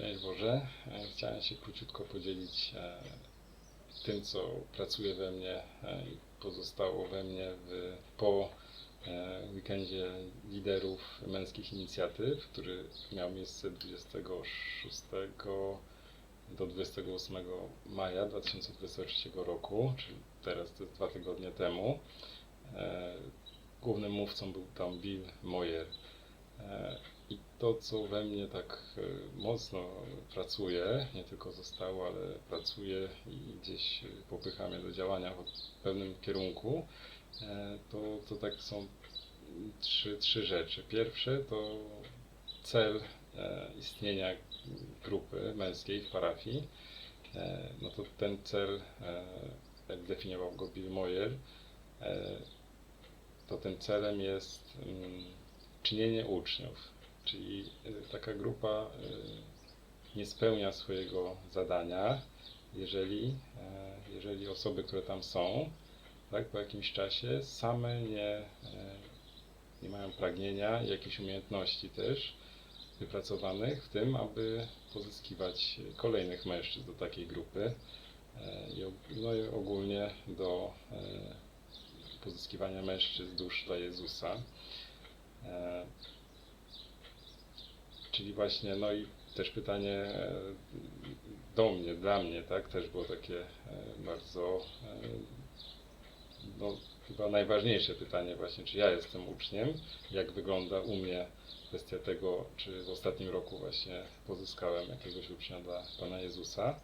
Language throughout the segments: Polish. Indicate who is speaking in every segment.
Speaker 1: Szczęść Boże. E, Chciałem się króciutko podzielić e, tym, co pracuje we mnie e, i pozostało we mnie w, po weekendzie liderów męskich inicjatyw, który miał miejsce 26 do 28 maja 2023 roku, czyli teraz to jest dwa tygodnie temu. Głównym mówcą był tam Bill Moyer. To, co we mnie tak e, mocno pracuje, nie tylko zostało, ale pracuje i gdzieś e, popycha mnie do działania w pewnym kierunku, e, to, to tak są trzy, trzy rzeczy. Pierwsze to cel istnienia grupy męskiej w parafii. No to ten cel, jak definiował go Bill Moyer, to tym celem jest mm, czynienie uczniów, czyli y, taka grupa y, nie spełnia swojego zadania, jeżeli, e, jeżeli osoby, które tam są, tak, po jakimś czasie same nie, e, nie mają pragnienia i jakichś umiejętności też wypracowanych w tym, aby pozyskiwać kolejnych mężczyzn do takiej grupy e, no i ogólnie do e, pozyskiwania mężczyzn dusz dla Jezusa. Czyli właśnie, no i też pytanie e, do mnie, dla mnie, tak, też było takie e, bardzo, e, no chyba najważniejsze pytanie właśnie, czy ja jestem uczniem, jak wygląda u mnie kwestia tego, czy w ostatnim roku właśnie pozyskałem jakiegoś ucznia dla Pana Jezusa.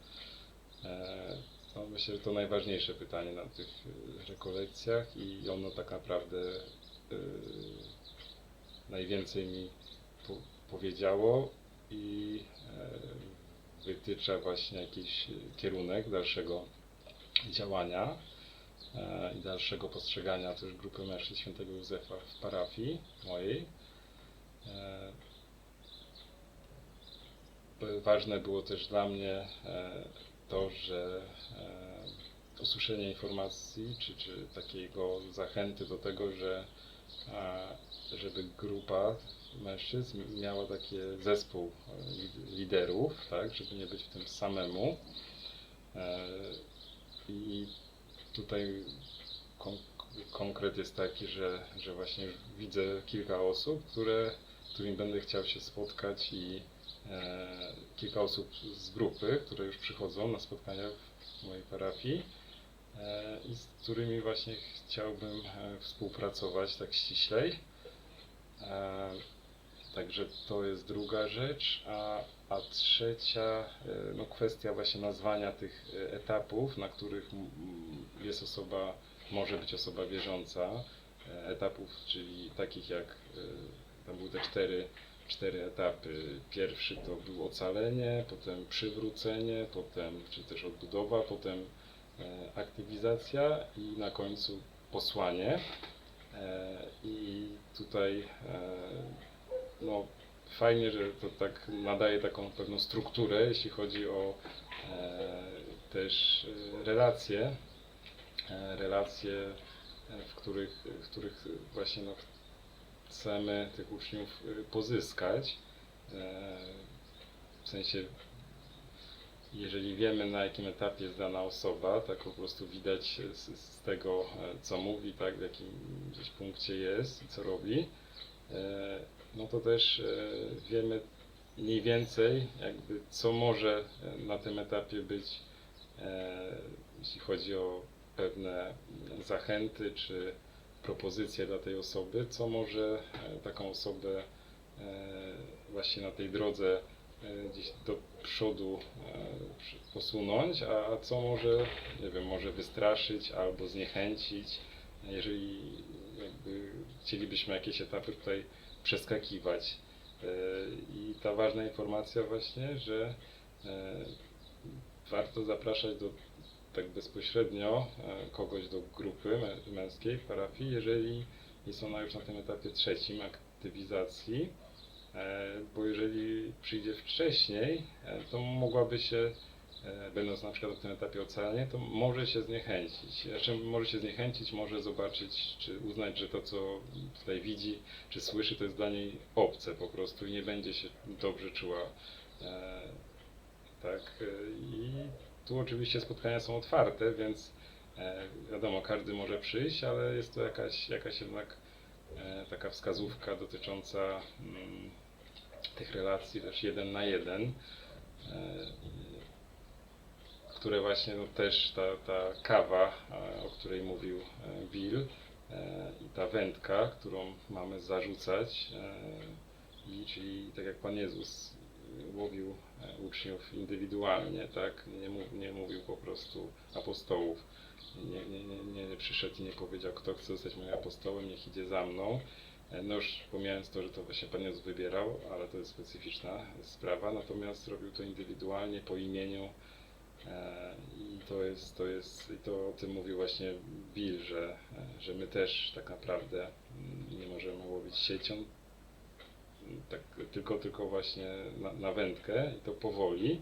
Speaker 1: No myślę, że to najważniejsze pytanie na tych rekolekcjach i ono tak naprawdę najwięcej mi powiedziało i e, wytycza właśnie jakiś kierunek dalszego działania e, i dalszego postrzegania też grupy mężczyzn świętego Józefa w parafii mojej. E, Ważne było też dla mnie to, że usłyszenie informacji, czy, czy takiego zachęty do tego, że żeby grupa mężczyzn miała takie zespół e, li- liderów, tak, żeby nie być w tym samemu. E, I tutaj kon- konkret jest taki, że, że właśnie widzę kilka osób, które, którymi będę chciał się spotkać i e, kilka osób z grupy, które już przychodzą na spotkania w mojej parafii i z którymi właśnie chciałbym e, współpracować tak ściślej. E, Także to jest druga rzecz, a, a trzecia e, no kwestia właśnie nazwania tych e, etapów, na których jest osoba, może być osoba wierząca, e, etapów, czyli takich jak e, tam były te cztery, cztery etapy. Pierwszy to było ocalenie, potem przywrócenie, potem czy też odbudowa, potem e, aktywizacja i na końcu posłanie. E, I tutaj e, no, fajnie, że to tak nadaje taką pewną strukturę, jeśli chodzi o e, też e, relacje, e, relacje, e, w których, w których właśnie no, chcemy tych uczniów e, pozyskać. E, w sensie, jeżeli wiemy na jakim etapie jest dana osoba, tak po prostu widać z, z tego, e, co mówi, tak, w jakim gdzieś punkcie jest i co robi, e, no to też e, wiemy mniej więcej jakby co może na tym etapie być, jeśli chodzi o pewne zachęty czy propozycje dla tej osoby, co może taką osobę właśnie na tej drodze gdzieś do przodu posunąć, a, a co może, nie wiem, może wystraszyć albo zniechęcić, jeżeli jakby chcielibyśmy jakieś etapy tutaj przeskakiwać. E, I ta ważna informacja właśnie, że e, warto zapraszać do tak bezpośrednio e, kogoś do grupy mę- męskiej w parafii, jeżeli jest ona już na tym etapie trzecim aktywizacji, bo jeżeli przyjdzie wcześniej, e, to mogłaby się, e, będąc na przykład w tym etapie ocalenia, to może się zniechęcić. Znaczy może się zniechęcić, może zobaczyć, czy uznać, że to co tutaj widzi, czy słyszy, to jest dla niej obce po prostu i nie będzie się dobrze czuła e, tak? E, I tu oczywiście spotkania są otwarte, więc e, wiadomo, każdy może przyjść, ale jest to jakaś, jakaś jednak e, taka wskazówka dotycząca mm, tych relacji też jeden na jeden, e, które właśnie no, też ta, ta kawa, e, o której mówił e, Bill, i ta wędka, którą mamy zarzucać, i czyli tak jak Pan Jezus łowił uczniów indywidualnie, tak? Nie, nie mówił po prostu apostołów. Nie, nie, nie, nie przyszedł i nie powiedział, kto chce zostać moim apostołem, niech idzie za mną. E, No już pomijając to, że to właśnie Pan Jezus wybierał, ale to jest specyficzna sprawa, natomiast robił to indywidualnie, po imieniu. E, i to jest, to jest, i to o tym mówił właśnie Bill, że, e, że my też tak naprawdę mm, nie możemy łowić siecią, tak, tylko, tylko właśnie na, na wędkę i to powoli,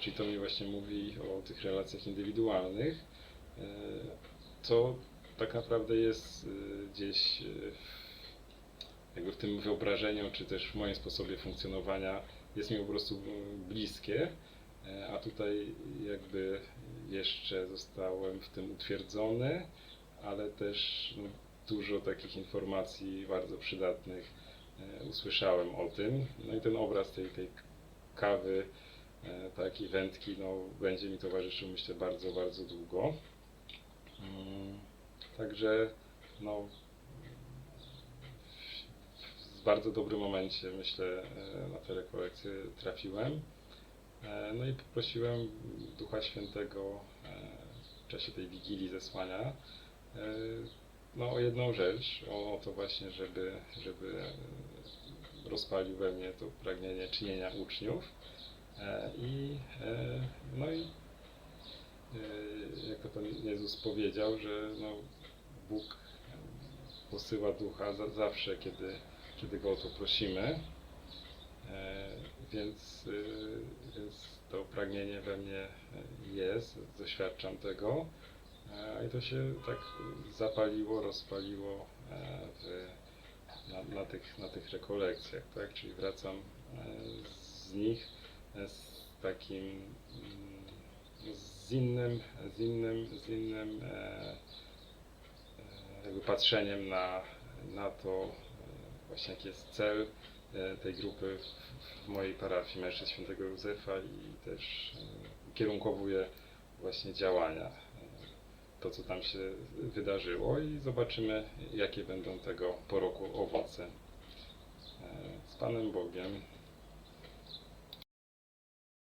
Speaker 1: czyli to mi właśnie mówi o tych relacjach indywidualnych, co tak naprawdę jest gdzieś e, jakby w tym wyobrażeniu, czy też w moim sposobie funkcjonowania jest mi po prostu bliskie, e, a tutaj jakby jeszcze zostałem w tym utwierdzony, ale też no, dużo takich informacji bardzo przydatnych e, usłyszałem o tym. No i ten obraz tej, tej kawy, e, takiej wędki, no, będzie mi towarzyszył myślę bardzo, bardzo długo. Mm, Także no, w bardzo dobrym momencie, myślę, e, na tę rekolekcję trafiłem. E, No i poprosiłem Ducha Świętego e, w czasie tej wigilii zesłania no, o jedną rzecz, o, to właśnie, żeby, żeby rozpalił we mnie to pragnienie czynienia uczniów. I, no i jak to Pan Jezus powiedział, że no, Bóg posyła ducha za, zawsze, kiedy, kiedy go o to prosimy. E, więc, y, więc to pragnienie we mnie e, jest, doświadczam tego. E, I to się tak zapaliło, rozpaliło e, w, na, na, tych, na tych rekolekcjach, tak? Czyli wracam e, z nich e, z takim mm, z innym, z innym, z innym e, e, jakby patrzeniem na, na to e, właśnie jaki jest cel e, tej grupy w, mojej parafii Mężczyzn Świętego Józefa i też e, kierunkowuje właśnie działania. e, To, co tam się wydarzyło i zobaczymy, jakie będą tego po roku owoce. Z Panem Bogiem.